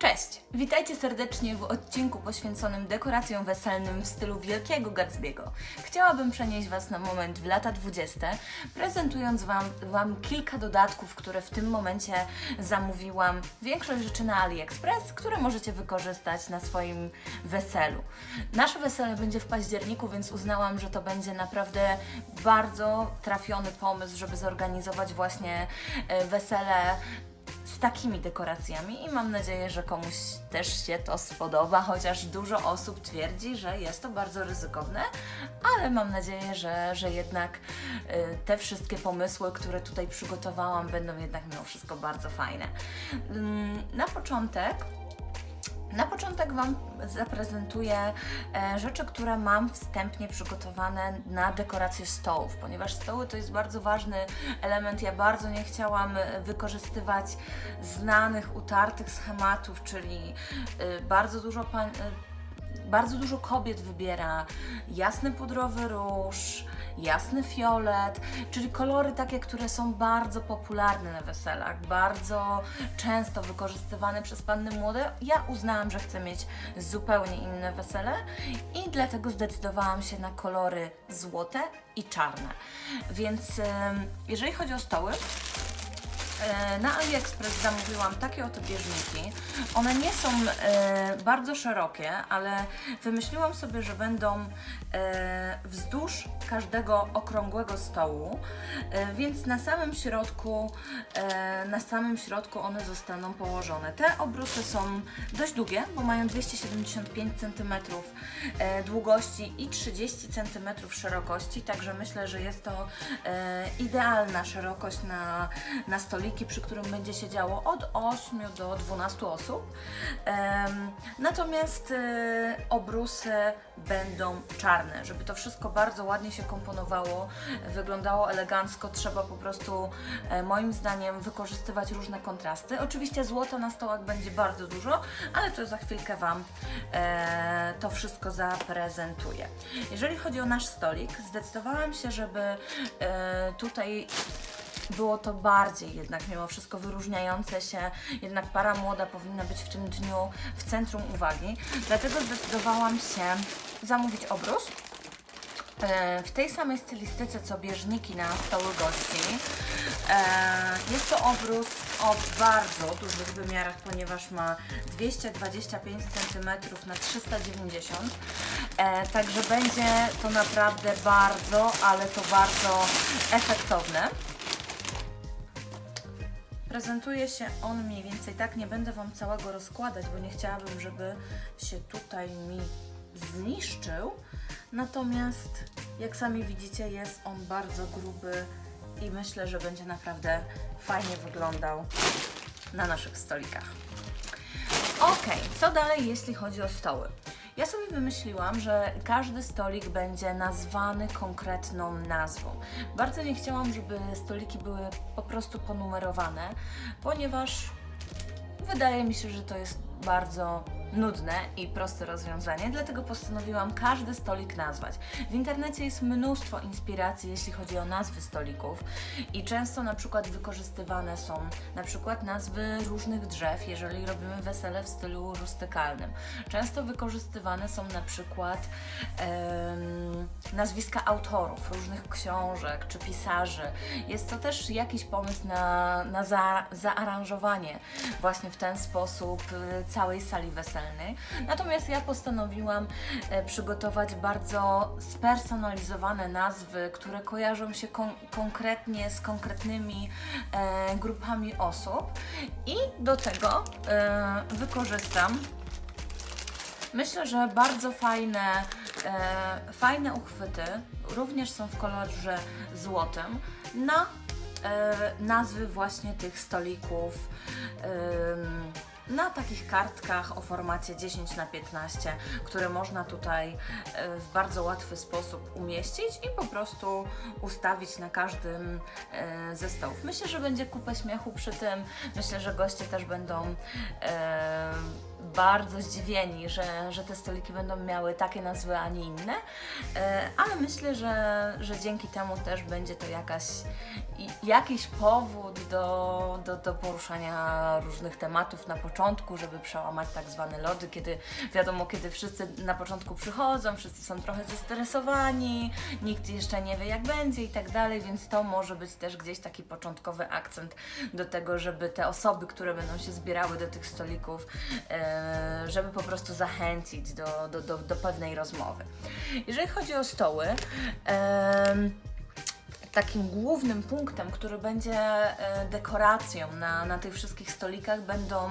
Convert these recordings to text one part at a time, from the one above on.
Cześć! Witajcie serdecznie w odcinku poświęconym dekoracjom weselnym w stylu Wielkiego Gatsby'ego. Chciałabym przenieść Was na moment w lata 20, prezentując wam, wam kilka dodatków, które w tym momencie zamówiłam. Większość rzeczy na AliExpress, które możecie wykorzystać na swoim weselu. Nasze wesele będzie w październiku, więc uznałam, że to będzie naprawdę bardzo trafiony pomysł, żeby zorganizować właśnie e, wesele z takimi dekoracjami i mam nadzieję, że komuś też się to spodoba, chociaż dużo osób twierdzi, że jest to bardzo ryzykowne, ale mam nadzieję, że, że jednak y, te wszystkie pomysły, które tutaj przygotowałam, będą jednak mimo wszystko bardzo fajne. Ym, Na początek na początek Wam zaprezentuję e, rzeczy, które mam wstępnie przygotowane na dekorację stołów, ponieważ stoły to jest bardzo ważny element. Ja bardzo nie chciałam e, wykorzystywać znanych, utartych schematów, czyli e, bardzo dużo bardzo dużo kobiet wybiera jasny pudrowy róż, jasny fiolet, czyli kolory takie, które są bardzo popularne na weselach, bardzo często wykorzystywane przez panny młode. Ja uznałam, że chcę mieć zupełnie inne wesele i dlatego zdecydowałam się na kolory złote i czarne. Więc jeżeli chodzi o stoły, Na AliExpress zamówiłam takie oto bieżniki. One nie są e, bardzo szerokie, ale wymyśliłam sobie, że będą e, wzdłuż każdego okrągłego stołu, e, więc na samym środku, e, na samym środku one zostaną położone. Te obrusy są dość długie, bo mają 275 cm e, długości i 30 cm szerokości, także myślę, że jest to idealna szerokość na, na stoliki, przy którym będzie siedziało od 8 do 12 osób. Natomiast obrusy będą czarne, żeby to wszystko bardzo ładnie się komponowało, wyglądało elegancko, trzeba po prostu e, moim zdaniem wykorzystywać różne kontrasty. Oczywiście złota na stołach będzie bardzo dużo, ale to za chwilkę Wam e, to wszystko zaprezentuję. Jeżeli chodzi o nasz stolik, zdecydowałam się, żeby e, tutaj było to bardziej jednak mimo wszystko wyróżniające się, jednak para młoda powinna być w tym dniu w centrum uwagi. Dlatego zdecydowałam się zamówić obrus w tej samej stylistyce co bieżniki na stoły gości. E, Jest to obrus o bardzo dużych wymiarach, ponieważ ma 225 cm na 390 e, Także będzie to naprawdę bardzo, ale to bardzo efektowne. Prezentuje się on mniej więcej tak, nie będę Wam całego rozkładać, bo nie chciałabym, żeby się tutaj mi zniszczył. Natomiast, jak sami widzicie, jest on bardzo gruby i myślę, że będzie naprawdę fajnie wyglądał na naszych stolikach. Ok, co dalej, jeśli chodzi o stoły? Ja sobie wymyśliłam, że każdy stolik będzie nazwany konkretną nazwą. Bardzo nie chciałam, żeby stoliki były po prostu ponumerowane, ponieważ wydaje mi się, że to jest bardzo nudne i proste rozwiązanie, dlatego postanowiłam każdy stolik nazwać. W internecie jest mnóstwo inspiracji, jeśli chodzi o nazwy stolików i często na przykład wykorzystywane są na przykład nazwy różnych drzew, jeżeli robimy wesele w stylu rustykalnym. Często wykorzystywane są na przykład em, nazwiska autorów różnych książek czy pisarzy. Jest to też jakiś pomysł na, na za, zaaranżowanie właśnie w ten sposób y, całej sali Natomiast ja postanowiłam e, przygotować bardzo spersonalizowane nazwy, które kojarzą się kon- konkretnie z konkretnymi e, grupami osób i do tego e, wykorzystam Myślę, że bardzo fajne, e, fajne uchwyty również są w kolorze złotym na e, nazwy właśnie tych stolików. em, na takich kartkach o formacie 10 na 15, które można tutaj e, w bardzo łatwy sposób umieścić i po prostu ustawić na każdym e, ze stołów. Myślę, że będzie kupę śmiechu przy tym. Myślę, że goście też będą e, bardzo zdziwieni, że, że te stoliki będą miały takie nazwy, a nie inne, e, ale myślę, że, że dzięki temu też będzie to jakaś, jakiś powód do, do, do poruszania różnych tematów na początku, żeby przełamać tak zwane lody, kiedy wiadomo, kiedy wszyscy na początku przychodzą, wszyscy są trochę zestresowani, nikt jeszcze nie wie jak będzie i tak dalej, więc to może być też gdzieś taki początkowy akcent do tego, żeby te osoby, które będą się zbierały do tych stolików, e, żeby po prostu zachęcić do, do, do, do pewnej rozmowy. Jeżeli chodzi o stoły, takim głównym punktem, który będzie e, dekoracją na, na tych wszystkich stolikach, będą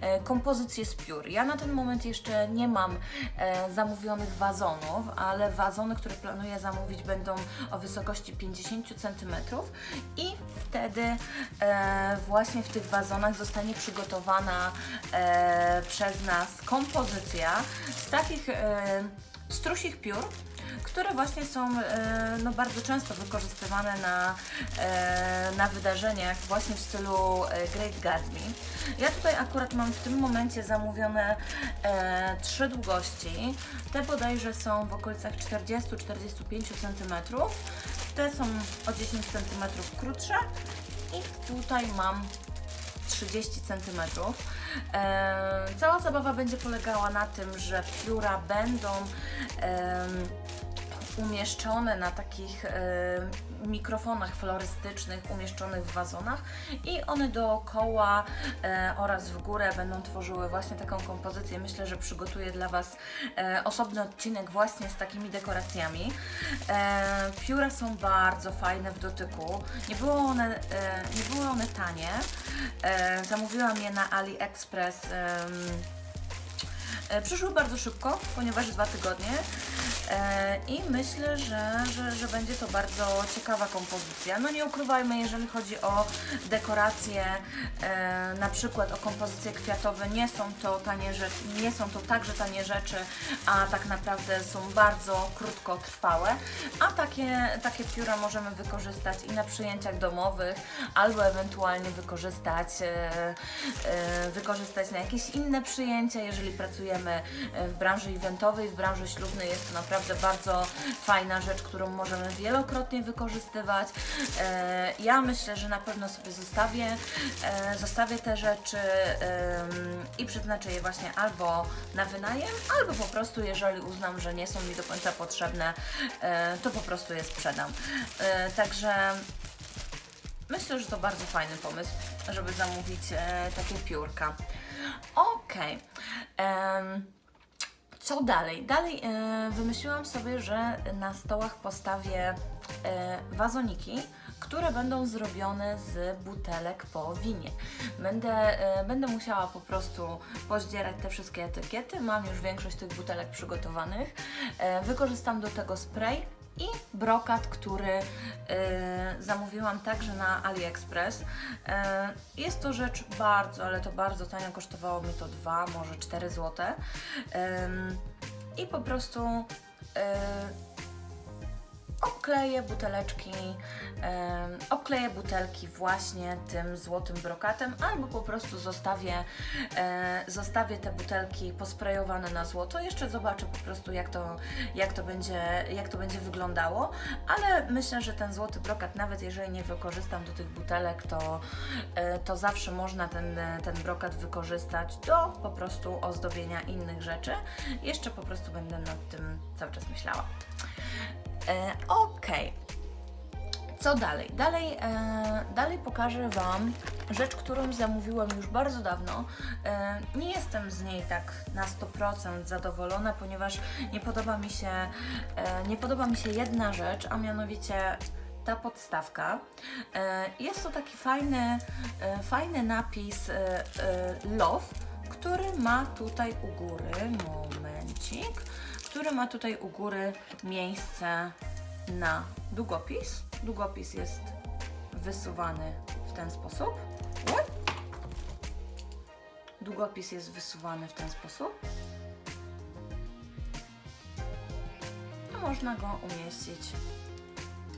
e, kompozycje z piór. Ja na ten moment jeszcze nie mam e, zamówionych wazonów, ale wazony, które planuję zamówić, będą o wysokości 50 cm i wtedy właśnie w tych wazonach zostanie przygotowana przez nas kompozycja z takich strusich piór, które właśnie są e, no, bardzo często wykorzystywane na, e, na wydarzeniach właśnie w stylu e, Great Gatsby. Ja tutaj akurat mam w tym momencie zamówione trzy długości. Te bodajże są w okolicach 40-45 cm. Te są o 10 cm krótsze i tutaj mam 30 cm. Cała zabawa będzie polegała na tym, że pióra będą umieszczone na takich e, mikrofonach florystycznych, umieszczonych w wazonach i one dookoła e, oraz w górę będą tworzyły właśnie taką kompozycję. Myślę, że przygotuję dla Was e, osobny odcinek właśnie z takimi dekoracjami. E, pióra są bardzo fajne w dotyku. Nie, było one, nie były one tanie. Zamówiłam je na AliExpress. Przyszły bardzo szybko, ponieważ dwa tygodnie. E, I myślę, że, że, że będzie to bardzo ciekawa kompozycja. No nie ukrywajmy, jeżeli chodzi o dekoracje, e, na przykład o kompozycje kwiatowe, nie są to tanie rzeczy, nie są to także tanie rzeczy, a tak naprawdę są bardzo krótkotrwałe. A takie, takie pióra możemy wykorzystać i na przyjęciach domowych, albo ewentualnie wykorzystać, e, e, wykorzystać na jakieś inne przyjęcia, jeżeli pracujemy e, w branży eventowej, w branży ślubnej jest to naprawdę bardzo fajna rzecz, którą możemy wielokrotnie wykorzystywać. E, Ja myślę, że na pewno sobie zostawię, e, zostawię te rzeczy i przeznaczę je właśnie albo na wynajem, albo po prostu, jeżeli uznam, że nie są mi do końca potrzebne, to po prostu je sprzedam. Także Myślę, że to bardzo fajny pomysł, żeby zamówić e, takie piórka. Okej. Em, co dalej? Dalej e, wymyśliłam sobie, że na stołach postawię e, wazoniki, które będą zrobione z butelek po winie. Będę, e, będę musiała po prostu pozdzierać te wszystkie etykiety. Mam już większość tych butelek przygotowanych. E, wykorzystam do tego spray i brokat, który e, zamówiłam także na AliExpress. E, jest to rzecz bardzo, ale to bardzo tanio, kosztowało mi to 2, może 4 zł. Em, I po prostu e, obkleję buteleczki, obkleję butelki właśnie tym złotym brokatem, albo po prostu zostawię, e, zostawię te butelki posprejowane na złoto. Jeszcze zobaczę po prostu jak to, jak to, będzie, jak to będzie wyglądało, ale myślę, że ten złoty brokat, nawet jeżeli nie wykorzystam do tych butelek, to, e, to zawsze można ten, ten brokat wykorzystać do po prostu ozdobienia innych rzeczy. Jeszcze po prostu będę nad tym cały czas myślała. Okej. Co dalej? Dalej, e, dalej pokażę Wam rzecz, którą zamówiłam już bardzo dawno. E, nie jestem z niej tak na 100% zadowolona, ponieważ nie podoba mi się, e, nie podoba mi się jedna rzecz, a mianowicie ta podstawka. E, jest to taki fajny, e, fajny napis e, e, Love, który ma tutaj u góry, momencik, który ma tutaj u góry miejsce na długopis. Długopis jest wysuwany w ten sposób. Długopis jest wysuwany w ten sposób. Można go umieścić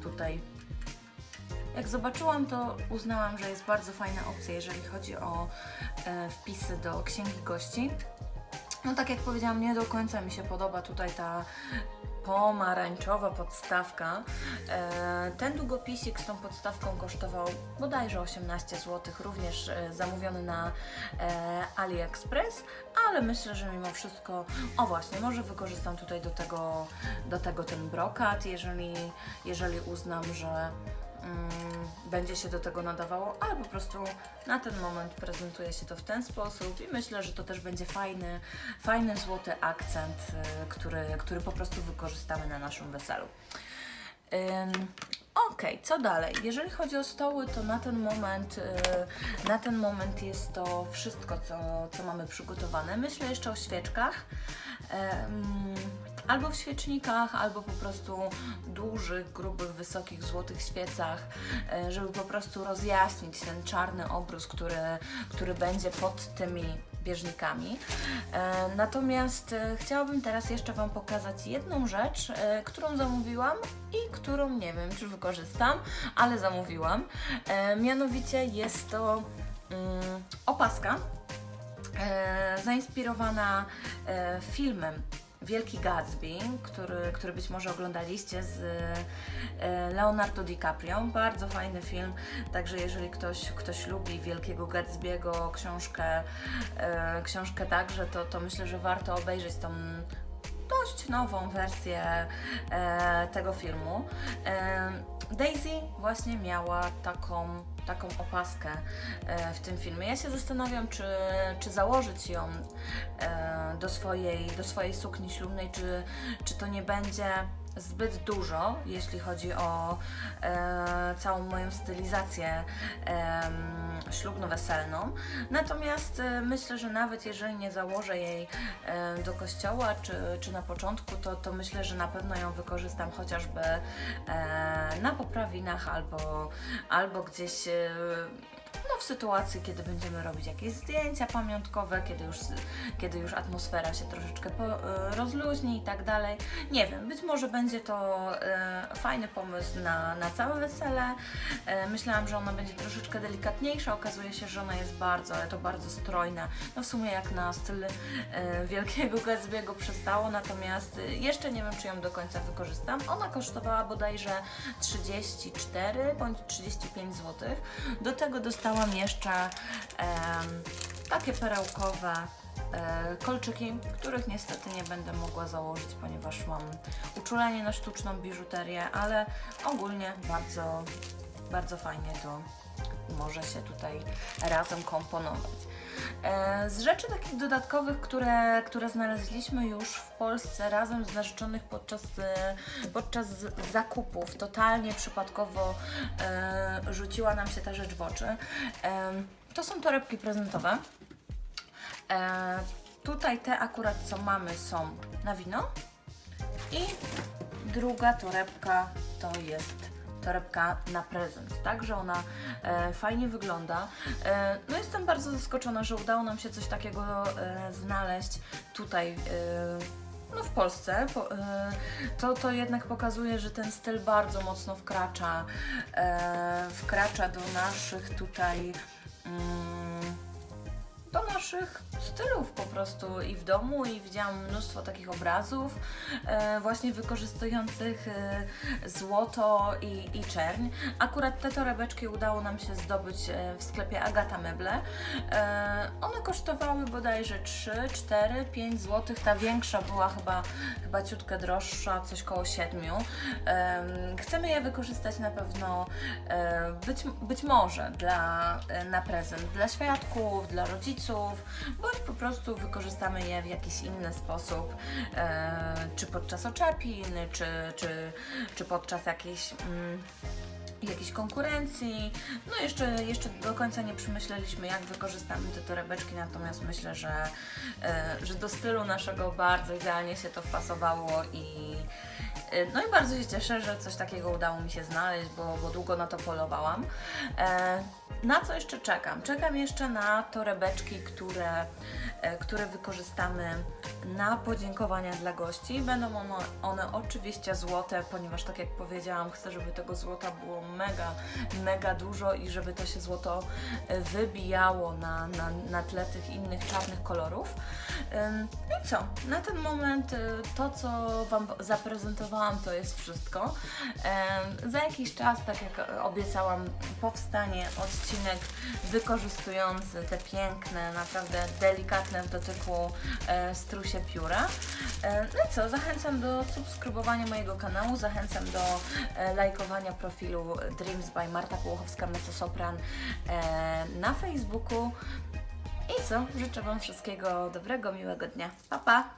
tutaj. Jak zobaczyłam, to uznałam, że jest bardzo fajna opcja, jeżeli chodzi o e, wpisy do księgi gości. No tak jak powiedziałam, nie do końca mi się podoba tutaj ta pomarańczowa podstawka. E, Ten długopisik z tą podstawką kosztował bodajże 18 zł, również e, zamówiony na e, AliExpress, ale myślę, że mimo wszystko, o właśnie, może wykorzystam tutaj do tego, do tego ten brokat, jeżeli, jeżeli uznam, że będzie się do tego nadawało, ale po prostu na ten moment prezentuje się to w ten sposób i myślę, że to też będzie fajny, fajny złoty akcent, y, który, który po prostu wykorzystamy na naszym weselu. Okej, co dalej? Jeżeli chodzi o stoły, to na ten moment, y, na ten moment jest to wszystko, co, co mamy przygotowane. Myślę jeszcze o świeczkach. Albo w świecznikach, albo po prostu dużych, grubych, wysokich, złotych świecach, e, żeby po prostu rozjaśnić ten czarny obrus, który, który będzie pod tymi bieżnikami. E, Natomiast e, chciałabym teraz jeszcze Wam pokazać jedną rzecz, e, którą zamówiłam i którą nie wiem, czy wykorzystam, ale zamówiłam. Mianowicie jest to mm, opaska zainspirowana filmem Wielki Gatsby, który, który być może oglądaliście z e, Leonardo DiCaprio. Bardzo fajny film, także jeżeli ktoś, ktoś lubi Wielkiego Gatsby'ego, książkę, e, książkę także, to, to myślę, że warto obejrzeć tą dość nową wersję e, tego filmu. Daisy właśnie miała taką, taką opaskę e, w tym filmie. Ja się zastanawiam, czy, czy założyć ją e, do, swojej, do swojej sukni ślubnej, czy, czy to nie będzie zbyt dużo, jeśli chodzi o e, całą moją stylizację em, ślubno-weselną. Natomiast e, myślę, że nawet jeżeli nie założę jej e, do kościoła czy, czy na początku, to, to myślę, że na pewno ją wykorzystam chociażby e, na poprawinach albo, albo gdzieś. E, no, w sytuacji, kiedy będziemy robić jakieś zdjęcia pamiątkowe, kiedy już, kiedy już atmosfera się troszeczkę po, e, rozluźni i tak dalej. Nie wiem, być może będzie to e, fajny pomysł na, na całe wesele. E, myślałam, że ona będzie troszeczkę delikatniejsza, okazuje się, że ona jest bardzo, ale to bardzo strojna. No w sumie jak na styl Wielkiego Gatsby'ego przystało, natomiast jeszcze nie wiem, czy ją do końca wykorzystam. Ona kosztowała bodajże 34 bądź 35 zł. Do tego dostałam jeszcze em, takie perełkowe e, kolczyki, których niestety nie będę mogła założyć, ponieważ mam uczulenie na sztuczną biżuterię, ale ogólnie bardzo, bardzo fajnie to może się tutaj razem komponować. E, Z rzeczy takich dodatkowych, które, które znaleźliśmy już w Polsce razem z narzeczonych podczas, e, podczas zakupów, totalnie przypadkowo e, rzuciła nam się ta rzecz w oczy. To są torebki prezentowe. Tutaj te akurat co mamy są na wino i druga torebka to jest torebka na prezent, także ona e, fajnie wygląda. E, no jestem bardzo zaskoczona, że udało nam się coś takiego e, znaleźć tutaj. E, no w Polsce po, e, to, to jednak pokazuje, że ten styl bardzo mocno wkracza, e, wkracza do naszych tutaj mm, do naszych stylów po prostu i w domu i widziałam mnóstwo takich obrazów e, właśnie wykorzystujących e, złoto i, i czerń. Akurat te torebeczki udało nam się zdobyć e, w sklepie Agata Meble. E, one kosztowały bodajże 3, 4, 5 zł. Ta większa była chyba, chyba ciutkę droższa, coś koło 7. E, chcemy je wykorzystać na pewno e, być, być może dla, e, na prezent dla świadków, dla rodziców, bądź po prostu wykorzystamy je w jakiś inny sposób, e, czy podczas oczepin, czy, czy, czy podczas jakiejś. Mm, jakiejś konkurencji. No jeszcze, jeszcze do końca nie przemyśleliśmy, jak wykorzystamy te torebeczki, natomiast myślę, że, e, że do stylu naszego bardzo idealnie się to wpasowało i e, no i bardzo się cieszę, że coś takiego udało mi się znaleźć, bo, bo długo na to polowałam. E, na co jeszcze czekam? Czekam jeszcze na torebeczki, które które wykorzystamy na podziękowania dla gości. Będą one, one oczywiście złote, ponieważ tak jak powiedziałam, chcę, żeby tego złota było mega, mega dużo i żeby to się złoto e, wybijało na, na, na tle tych innych czarnych kolorów. No i co? Na ten moment y, to, co Wam zaprezentowałam, to jest wszystko. Za jakiś czas, tak jak obiecałam, powstanie odcinek wykorzystujący te piękne, naprawdę delikatne w dotyku e, strusie pióra. E, No i co? Zachęcam do subskrybowania mojego kanału, zachęcam do e, lajkowania profilu Dreams by Marta Połochowska Mezzosopran e, na Facebooku. I co? Życzę Wam wszystkiego dobrego, miłego dnia. Pa, pa!